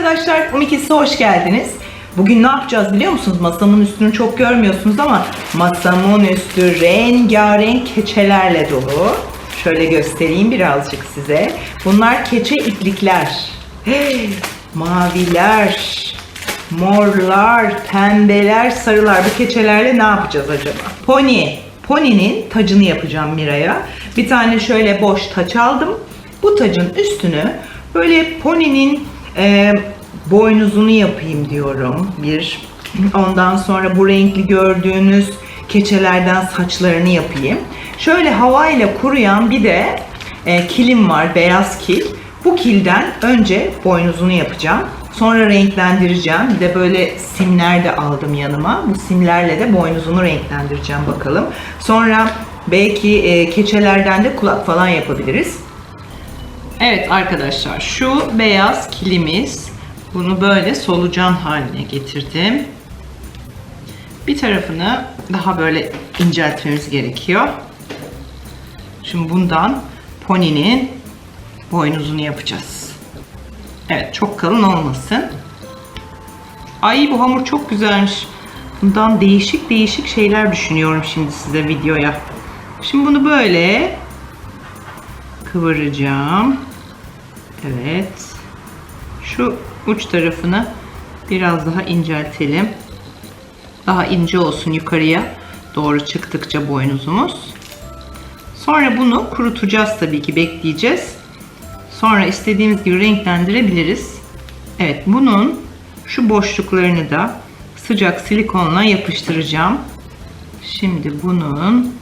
arkadaşlar, Umikis'e hoş geldiniz. Bugün ne yapacağız biliyor musunuz? Masamın üstünü çok görmüyorsunuz ama masamın üstü rengarenk keçelerle dolu. Şöyle göstereyim birazcık size. Bunlar keçe iplikler. Maviler, morlar, pembeler, sarılar. Bu keçelerle ne yapacağız acaba? Pony. Pony'nin tacını yapacağım Mira'ya. Bir tane şöyle boş taç aldım. Bu tacın üstünü böyle Pony'nin e, boynuzunu yapayım diyorum. Bir. Ondan sonra bu renkli gördüğünüz keçelerden saçlarını yapayım. Şöyle havayla kuruyan bir de e, kilim var, beyaz kil. Bu kilden önce boynuzunu yapacağım. Sonra renklendireceğim. Bir de böyle simler de aldım yanıma. Bu simlerle de boynuzunu renklendireceğim bakalım. Sonra belki e, keçelerden de kulak falan yapabiliriz. Evet arkadaşlar şu beyaz kilimiz. Bunu böyle solucan haline getirdim. Bir tarafını daha böyle inceltmemiz gerekiyor. Şimdi bundan poninin boynuzunu yapacağız. Evet çok kalın olmasın. Ay bu hamur çok güzelmiş. Bundan değişik değişik şeyler düşünüyorum şimdi size videoya. Şimdi bunu böyle kıvıracağım. Evet. Şu uç tarafını biraz daha inceltelim. Daha ince olsun yukarıya doğru çıktıkça boynuzumuz. Sonra bunu kurutacağız tabii ki bekleyeceğiz. Sonra istediğimiz gibi renklendirebiliriz. Evet bunun şu boşluklarını da sıcak silikonla yapıştıracağım. Şimdi bunun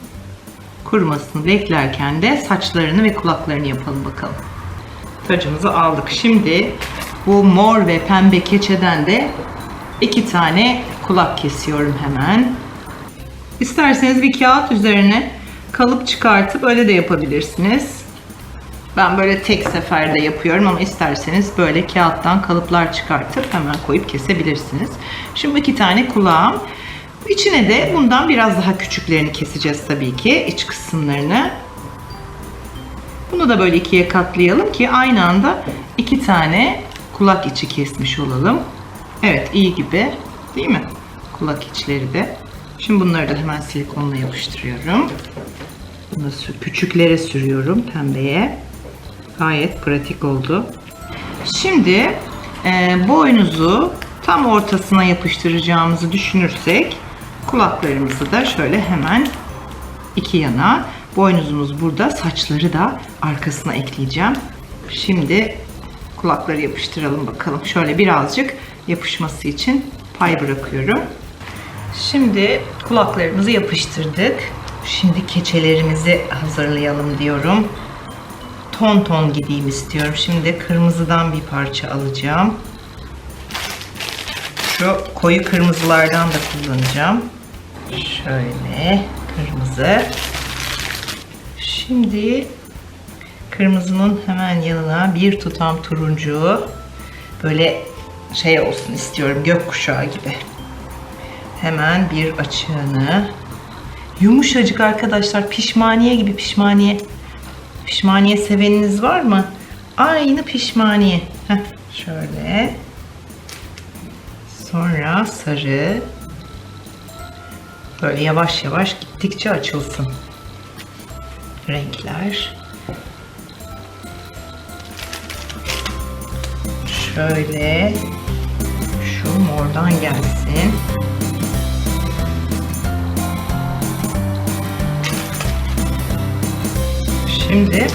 kurumasını beklerken de saçlarını ve kulaklarını yapalım bakalım. Tacımızı aldık. Şimdi bu mor ve pembe keçeden de iki tane kulak kesiyorum hemen. İsterseniz bir kağıt üzerine kalıp çıkartıp öyle de yapabilirsiniz. Ben böyle tek seferde yapıyorum ama isterseniz böyle kağıttan kalıplar çıkartıp hemen koyup kesebilirsiniz. Şimdi iki tane kulağım. İçine de bundan biraz daha küçüklerini keseceğiz tabii ki iç kısımlarını. Bunu da böyle ikiye katlayalım ki aynı anda iki tane kulak içi kesmiş olalım. Evet iyi gibi değil mi? Kulak içleri de. Şimdi bunları da hemen silikonla yapıştırıyorum. Bunu küçüklere sürüyorum pembeye. Gayet pratik oldu. Şimdi e, boynuzu tam ortasına yapıştıracağımızı düşünürsek kulaklarımızı da şöyle hemen iki yana. Boynuzumuz burada, saçları da arkasına ekleyeceğim. Şimdi kulakları yapıştıralım bakalım. Şöyle birazcık yapışması için pay bırakıyorum. Şimdi kulaklarımızı yapıştırdık. Şimdi keçelerimizi hazırlayalım diyorum. Ton ton gideyim istiyorum. Şimdi kırmızıdan bir parça alacağım. Şu koyu kırmızılardan da kullanacağım. Şöyle kırmızı. Şimdi kırmızının hemen yanına bir tutam turuncu böyle şey olsun istiyorum gökkuşağı gibi. Hemen bir açığını yumuşacık arkadaşlar pişmaniye gibi pişmaniye. Pişmaniye seveniniz var mı? Aynı pişmaniye. Heh, şöyle. Sonra sarı. Böyle yavaş yavaş gittikçe açılsın renkler. Şöyle şu mordan gelsin. Şimdi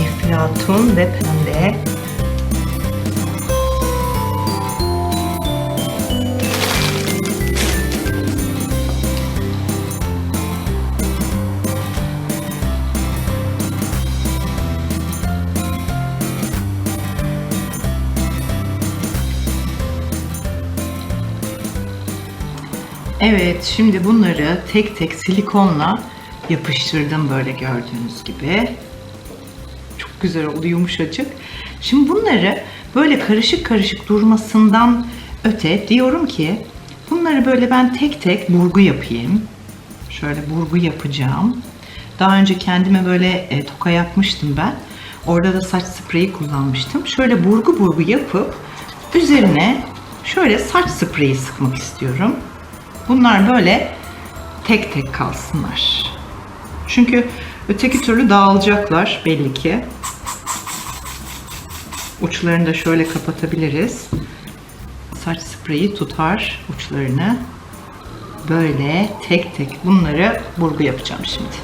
eflatun ve pembe. Evet, şimdi bunları tek tek silikonla yapıştırdım böyle gördüğünüz gibi. Çok güzel oldu, yumuşacık. Şimdi bunları böyle karışık karışık durmasından öte diyorum ki bunları böyle ben tek tek burgu yapayım. Şöyle burgu yapacağım. Daha önce kendime böyle e, toka yapmıştım ben. Orada da saç spreyi kullanmıştım. Şöyle burgu burgu yapıp üzerine şöyle saç spreyi sıkmak istiyorum. Bunlar böyle tek tek kalsınlar. Çünkü öteki türlü dağılacaklar belli ki. Uçlarını da şöyle kapatabiliriz. Saç spreyi tutar uçlarını. Böyle tek tek bunları burgu yapacağım şimdi.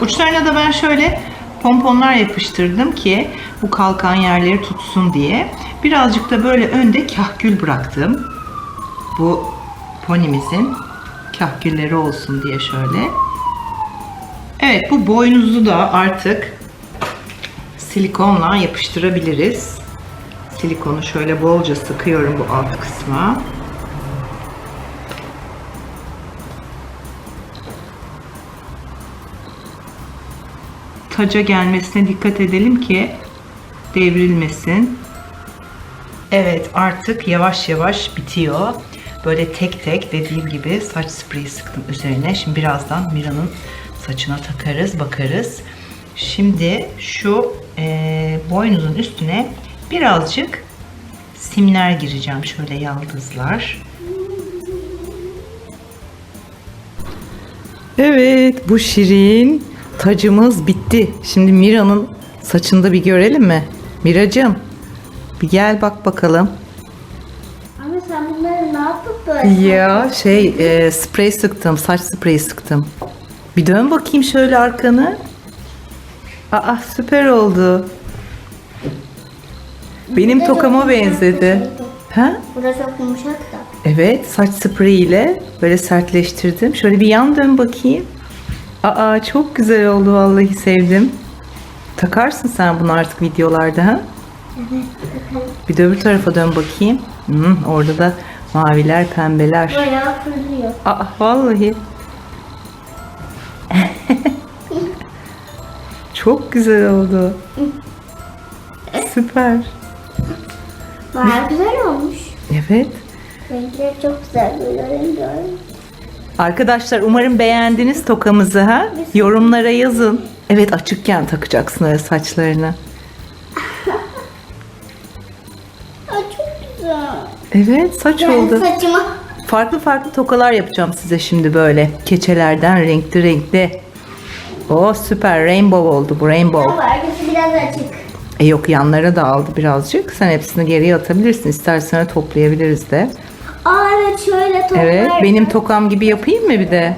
Uçlarına da ben şöyle pomponlar yapıştırdım ki bu kalkan yerleri tutsun diye. Birazcık da böyle önde kahkül bıraktım. Bu ponimizin kahkülleri olsun diye şöyle. Evet bu boynuzu da artık silikonla yapıştırabiliriz. Silikonu şöyle bolca sıkıyorum bu alt kısma. taca gelmesine dikkat edelim ki devrilmesin. Evet artık yavaş yavaş bitiyor. Böyle tek tek dediğim gibi saç spreyi sıktım üzerine. Şimdi birazdan Mira'nın saçına takarız, bakarız. Şimdi şu e, boynuzun üstüne birazcık simler gireceğim. Şöyle yaldızlar. Evet bu şirin tacımız bitti. Şimdi Mira'nın saçında bir görelim mi? Miracığım bir gel bak bakalım. Ama sen bunları ne yapıp böyle? Ya şey e, sprey sıktım saç spreyi sıktım. Bir dön bakayım şöyle arkanı. Aa süper oldu. Benim Burada çok tokama bir benzedi. Ha? Burası çok yumuşak da. Evet saç spreyiyle böyle sertleştirdim. Şöyle bir yan dön bakayım. Aa çok güzel oldu vallahi sevdim. Takarsın sen bunu artık videolarda ha? Bir de öbür tarafa dön bakayım. Hmm, orada da maviler, pembeler. Bayağı fırlıyor. Aa vallahi. çok güzel oldu. Süper. Bayağı güzel olmuş. Evet. Renkleri çok güzel böyle rengarenk. Arkadaşlar umarım beğendiniz tokamızı ha. Yorumlara yazın. Evet açıkken takacaksın öyle saçlarını. Evet saç Ben oldu. saçıma Farklı farklı tokalar yapacağım size şimdi böyle. Keçelerden renkli renkli. O süper rainbow oldu bu rainbow. ama arkası biraz açık. E yok yanlara da aldı birazcık. Sen hepsini geriye atabilirsin. İstersen toplayabiliriz de. Aa evet şöyle toplar. Evet benim tokam gibi yapayım mı bir de?